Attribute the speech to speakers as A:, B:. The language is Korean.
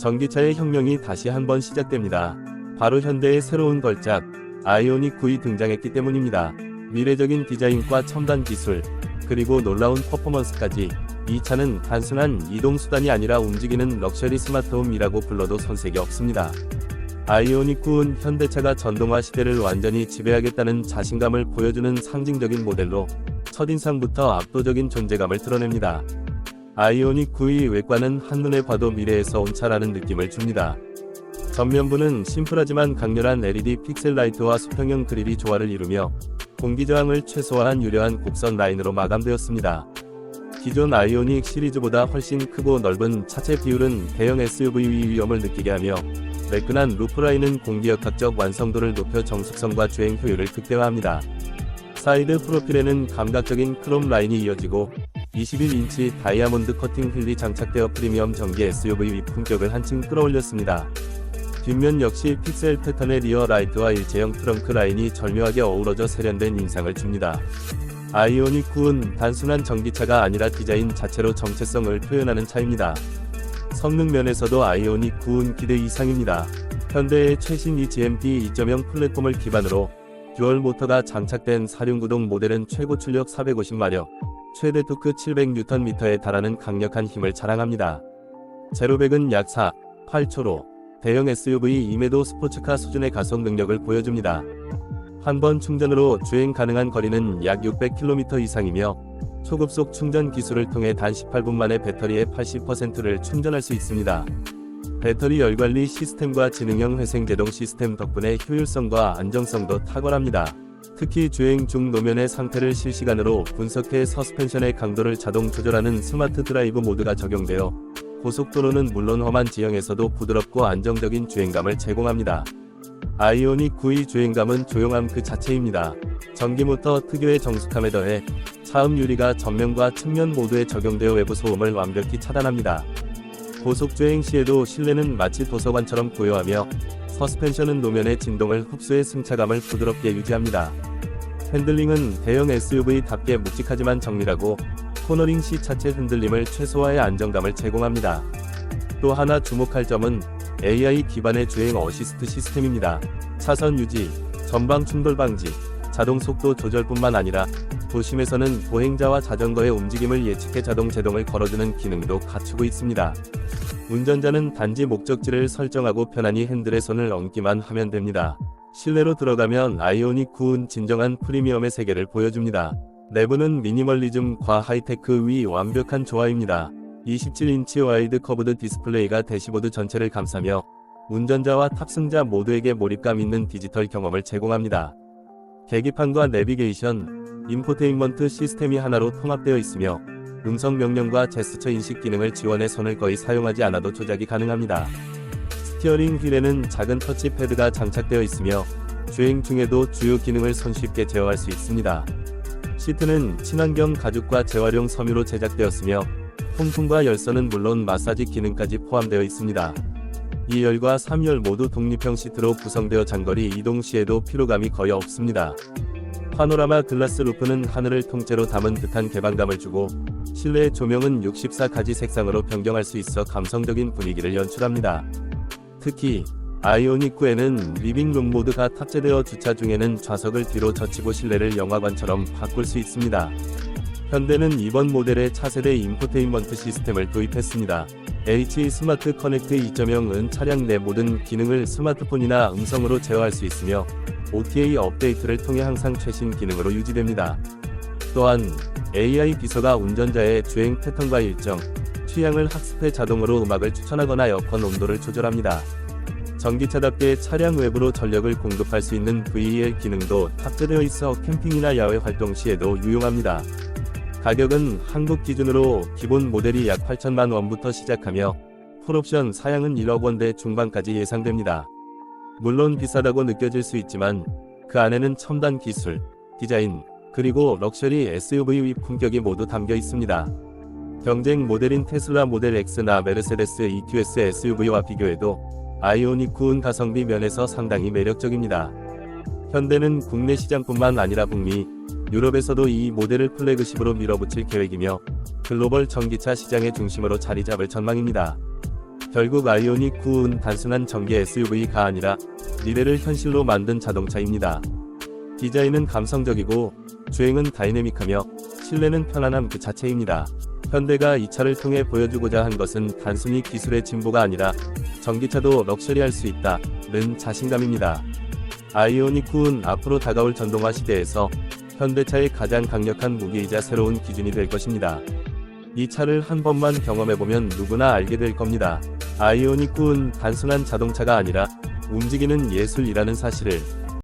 A: 전기차의 혁명이 다시 한번 시작됩니다. 바로 현대의 새로운 걸작 아이오닉 9이 등장했기 때문입니다. 미래적인 디자인과 첨단 기술, 그리고 놀라운 퍼포먼스까지 이 차는 단순한 이동 수단이 아니라 움직이는 럭셔리 스마트홈이라고 불러도 손색이 없습니다. 아이오닉 9은 현대차가 전동화 시대를 완전히 지배하겠다는 자신감을 보여주는 상징적인 모델로 첫인상부터 압도적인 존재감을 드러냅니다. 아이오닉 9의 외관은 한눈에 봐도 미래에서 온 차라는 느낌을 줍니다. 전면부는 심플하지만 강렬한 LED 픽셀 라이트와 수평형 그릴이 조화를 이루며 공기 저항을 최소화한 유려한 곡선 라인으로 마감되었습니다. 기존 아이오닉 시리즈보다 훨씬 크고 넓은 차체 비율은 대형 SUV의 위험을 느끼게 하며 매끈한 루프라인은 공기역학적 완성도를 높여 정숙성과 주행 효율을 극대화합니다. 사이드 프로필에는 감각적인 크롬 라인이 이어지고 21인치 다이아몬드 커팅 휠이 장착되어 프리미엄 전기 SUV 품격을 한층 끌어올렸습니다. 뒷면 역시 픽셀 패턴의 리어 라이트와 일체형 트렁크 라인이 절묘하게 어우러져 세련된 인상을 줍니다. 아이오닉 9은 단순한 전기차가 아니라 디자인 자체로 정체성을 표현하는 차입니다. 성능 면에서도 아이오닉 9은 기대 이상입니다. 현대의 최신 eGMP 2.0 플랫폼을 기반으로 듀얼 모터가 장착된 4륜구동 모델은 최고 출력 450마력, 최대 토크 700Nm에 달하는 강력한 힘을 자랑합니다. 제로백은 약 4, 8초로 대형 SUV임에도 스포츠카 수준의 가속 능력을 보여줍니다. 한 번 충전으로 주행 가능한 거리는 약 600km 이상이며 초급속 충전 기술을 통해 단 18분 만에 배터리의 80%를 충전할 수 있습니다. 배터리 열관리 시스템과 지능형 회생 제동 시스템 덕분에 효율성과 안정성도 탁월합니다. 특히 주행 중 노면의 상태를 실시간으로 분석해 서스펜션의 강도를 자동 조절하는 스마트 드라이브 모드가 적용되어 고속도로는 물론 험한 지형에서도 부드럽고 안정적인 주행감을 제공합니다. 아이오닉 9의 주행감은 조용함 그 자체입니다. 전기모터 특유의 정숙함에 더해 차음 유리가 전면과 측면 모두에 적용되어 외부 소음을 완벽히 차단합니다. 고속 주행 시에도 실내는 마치 도서관처럼 고요하며 서스펜션은 노면의 진동을 흡수해 승차감을 부드럽게 유지합니다. 핸들링은 대형 SUV답게 묵직하지만 정밀하고 코너링 시 차체 흔들림을 최소화해 안정감을 제공합니다. 또 하나 주목할 점은 AI 기반의 주행 어시스트 시스템입니다. 차선 유지, 전방 충돌 방지, 자동 속도 조절뿐만 아니라 도심에서는 보행자와 자전거의 움직임을 예측해 자동 제동을 걸어주는 기능도 갖추고 있습니다. 운전자는 단지 목적지를 설정하고 편안히 핸들에 손을 얹기만 하면 됩니다. 실내로 들어가면 아이오닉 9은 진정한 프리미엄의 세계를 보여줍니다. 내부는 미니멀리즘과 하이테크 위 완벽한 조화입니다. 27인치 와이드 커브드 디스플레이가 대시보드 전체를 감싸며 운전자와 탑승자 모두에게 몰입감 있는 디지털 경험을 제공합니다. 계기판과 내비게이션, 인포테인먼트 시스템이 하나로 통합되어 있으며 음성 명령과 제스처 인식 기능을 지원해 손을 거의 사용하지 않아도 조작이 가능합니다. 스티어링 휠에는 작은 터치패드가 장착되어 있으며 주행 중에도 주요 기능을 손쉽게 제어할 수 있습니다. 시트는 친환경 가죽과 재활용 섬유로 제작되었으며 통풍과 열선은 물론 마사지 기능까지 포함되어 있습니다. 2열과 3열 모두 독립형 시트로 구성되어 장거리 이동 시에도 피로감이 거의 없습니다. 파노라마 글라스 루프는 하늘을 통째로 담은 듯한 개방감을 주고 실내 조명은 64가지 색상으로 변경할 수 있어 감성적인 분위기를 연출합니다. 특히 아이오닉 9에는 리빙룸 모드가 탑재되어 주차 중에는 좌석을 뒤로 젖히고 실내를 영화관처럼 바꿀 수 있습니다. 현대는 이번 모델에 차세대 인포테인먼트 시스템을 도입했습니다. H 스마트 커넥트 2.0은 차량 내 모든 기능을 스마트폰이나 음성으로 제어할 수 있으며 OTA 업데이트를 통해 항상 최신 기능으로 유지됩니다. 또한 AI 비서가 운전자의 주행 패턴과 일정, 취향을 학습해 자동으로 음악을 추천하거나 에어컨 온도를 조절합니다. 전기차답게 차량 외부로 전력을 공급할 수 있는 VEL 기능도 탑재되어 있어 캠핑이나 야외 활동 시에도 유용합니다. 가격은 한국 기준으로 기본 모델이 약 8천만 원부터 시작하며 풀옵션 사양은 1억 원대 중반까지 예상됩니다. 물론 비싸다고 느껴질 수 있지만 그 안에는 첨단 기술, 디자인, 그리고 럭셔리 SUV 품격이 모두 담겨 있습니다. 경쟁 모델인 테슬라 모델 X나 메르세데스 EQS SUV와 비교해도 아이오닉 9은 가성비 면에서 상당히 매력적입니다. 현대는 국내 시장뿐만 아니라 북미, 유럽에서도 이 모델을 플래그십으로 밀어붙일 계획이며 글로벌 전기차 시장의 중심으로 자리 잡을 전망입니다. 결국 아이오닉 9은 단순한 전기 SUV가 아니라 미래를 현실로 만든 자동차입니다. 디자인은 감성적이고 주행은 다이내믹하며 실내는 편안함 그 자체입니다. 현대가 이 차를 통해 보여주고자 한 것은 단순히 기술의 진보가 아니라 전기차도 럭셔리할 수 있다는 자신감입니다. 아이오닉 9은 앞으로 다가올 전동화 시대에서 현대차의 가장 강력한 무기이자 새로운 기준이 될 것입니다. 이 차를 한 번만 경험해보면 누구나 알게 될 겁니다. 아이오닉 9은 단순한 자동차가 아니라 움직이는 예술이라는 사실을